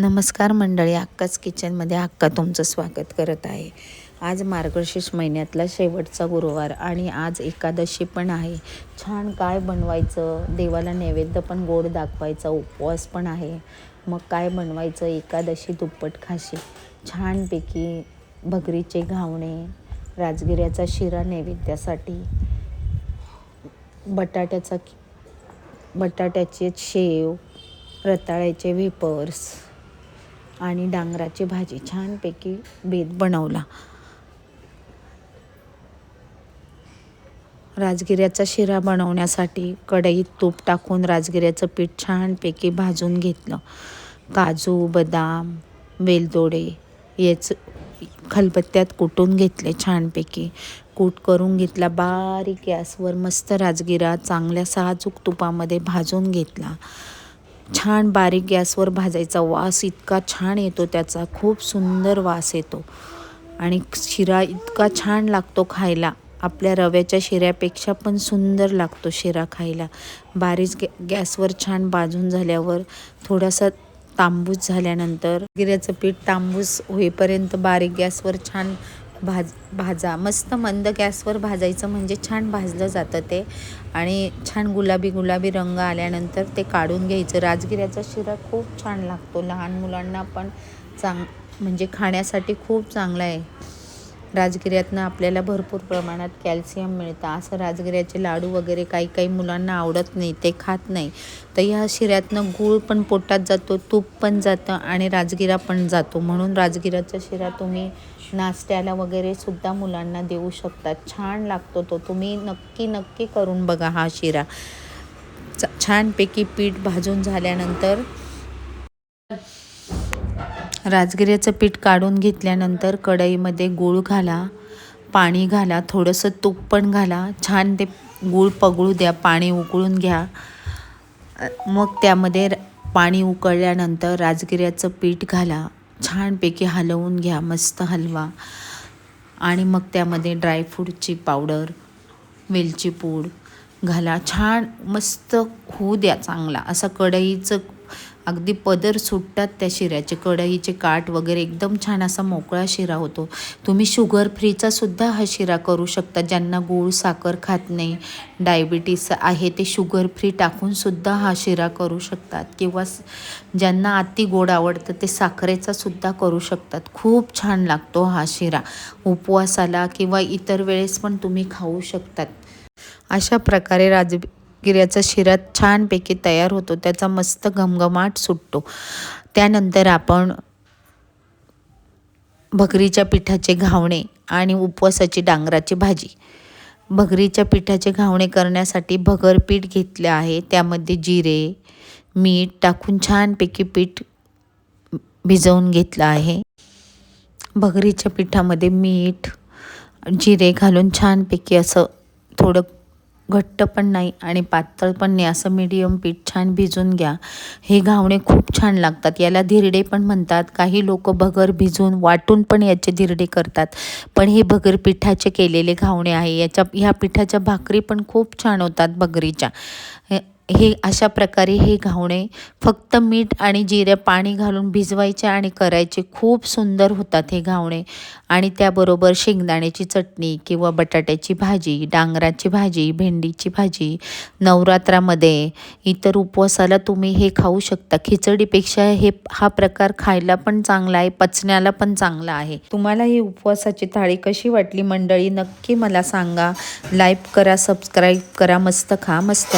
नमस्कार मंडळी अक्काच किचनमध्ये अक्का तुमचं स्वागत करत आहे. आज मार्गशीर्ष महिन्यातला शेवटचा गुरुवार आणि आज एकादशी पण आहे. छान काय बनवायचं देवाला नैवेद्य पण गोड दाखवायचा उपवास पण आहे. मग काय बनवायचं एकादशी दुप्पट खाशी छानपैकी भगरीचे घावणे राजगिऱ्याचा शिरा नैवेद्यासाठी बटाट्याचा बटाट्याचे शेव रताळ्याचे वेपर्स आणि डांगराची भाजी छानपैकी बेत बनवला. राजगिऱ्याचा शिरा बनवण्यासाठी कढईत तूप टाकून राजगिऱ्याचं पीठ छानपैकी भाजून घेतलं. काजू बदाम वेलदोडे याच खलबत्त्यात कुटून घेतले छानपैकी. कूट करून घेतला बारीक गॅसवर मस्त राजगिरा चांगल्या साजूक तुपामध्ये भाजून घेतला. छान बारीक गॅसवर भाजायचा वास इतका छान येतो त्याचा. खूप सुंदर वास येतो. आणि शिरा इतका छान लागतो खायला. आपल्या रव्याच्या शिऱ्यापेक्षा पण सुंदर लागतो शिरा खायला. बारीक गॅ गॅसवर छान भाजून झाल्यावर थोडासा तांबूस झाल्यानंतर गिऱ्याचं पीठ तांबूस होईपर्यंत बारीक गॅसवर छान भाज भाजा. मस्त मंद गॅसवर भाजायचं म्हणजे छान भाजलं जातं ते. आणि छान गुलाबी गुलाबी रंग आल्यानंतर ते काढून घ्यायचं. राजगिऱ्याचा शिरा खूप छान लागतो. लहान मुलांना पण चांग म्हणजे खाण्यासाठी खूप चांगला आहे. राजगिऱ्यातनं आपल्याला भरपूर प्रमाणात कॅल्शियम मिळतं. असं राजगिऱ्याचे लाडू वगैरे काही काही मुलांना आवडत नाही. ते खात नाही. तर ह्या शिऱ्यातनं गूळ पण पोटात जातो तूप पण जातं आणि राजगिरा पण जातो. म्हणून राजगिराचा शिरा तुम्ही नाश्त्याला वगैरे सुद्धा मुलांना देऊ शकतात. छान लागतो तो. तुम्ही नक्की नक्की करून बघा हा शिरा. छानपैकी पीठ भाजून झाल्यानंतर राजगिऱ्याचं पीठ काढून घेतल्यानंतर कढईमध्ये गूळ घाला पाणी घाला थोडंसं तूप पण घाला. छान ते गूळ पगळू द्या पाणी उकळून घ्या. मग त्यामध्ये पाणी उकळल्यानंतर राजगिऱ्याचं पीठ घाला. छानपैकी हलवून घ्या मस्त हलवा. आणि मग त्यामध्ये ड्रायफ्रूटची पावडर वेलची पूड घाला. छान मस्त होऊ द्या चांगला. असं कढईचं अगदी पदर सुटतात त्या शिऱ्याचे कढईचे काठ वगैरे एकदम छान असा मोकळा शिरा होतो. तुम्ही शुगर फ्रीचा सुद्धा हा शिरा करू शकता ज्यांना गूळ साखर खात नाही डायबिटीस आहे ते शुगर फ्री टाकून सुद्धा हा शिरा करू शकतात. किंवा ज्यांना अति गोड आवडतं ते साखरेचा सुद्धा करू शकतात. खूप छान लागतो हा शिरा. उपवासाला किंवा इतर वेळेस पण तुम्ही खाऊ शकतात. अशा प्रकारे राज गिऱ्याचा शिरा छानपैकी तयार होतो त्याचा मस्त घमघमाट सुटतो. त्यानंतर आपण भगरीच्या पिठाचे घावणे आणि उपवासाची डांगराची भाजी. भगरीच्या पिठाचे घावणे करण्यासाठी भगर पीठ घेतले आहे त्यामध्ये जिरे मीठ टाकून छानपैकी पीठ भिजवून घेतलं आहे. भगरीच्या पिठामध्ये मीठ जिरे घालून छानपैकी असं थोडं घट्ट पण नाही आणि पातळ पण नाही. असं मीडियम पीठ छान भिजून घ्या. हे घावणे खूप छान लागतात. याला धिरडे पण म्हणतात. काही लोक भगर भिजून वाटून पण याचे धिरडे करतात. पण हे भगर पिठाचे केलेले घावणे आहे. याच्या ह्या पिठाच्या भाकरी पण खूप छान होतात भगरीच्या. हे अशा प्रकारे हे घावणे फक्त मीठ आणि जिरे पाणी घालून भिजवायचे आणि करायचे. खूप सुंदर होतात हे घावणे. आणि त्याबरोबर शेंगदाण्याची चटणी किंवा बटाट्याची भाजी डांगराची भाजी भेंडीची भाजी नवरात्रामध्ये इतर उपवासाला तुम्ही हे खाऊ शकता. खिचडीपेक्षा हे हा प्रकार खायला पण चांगला आहे पचण्याला पण चांगला आहे. तुम्हाला ही उपवासाची थाळी कशी वाटली मंडळी नक्की मला सांगा. लाईक करा सबस्क्राईब करा मस्त खा मस्त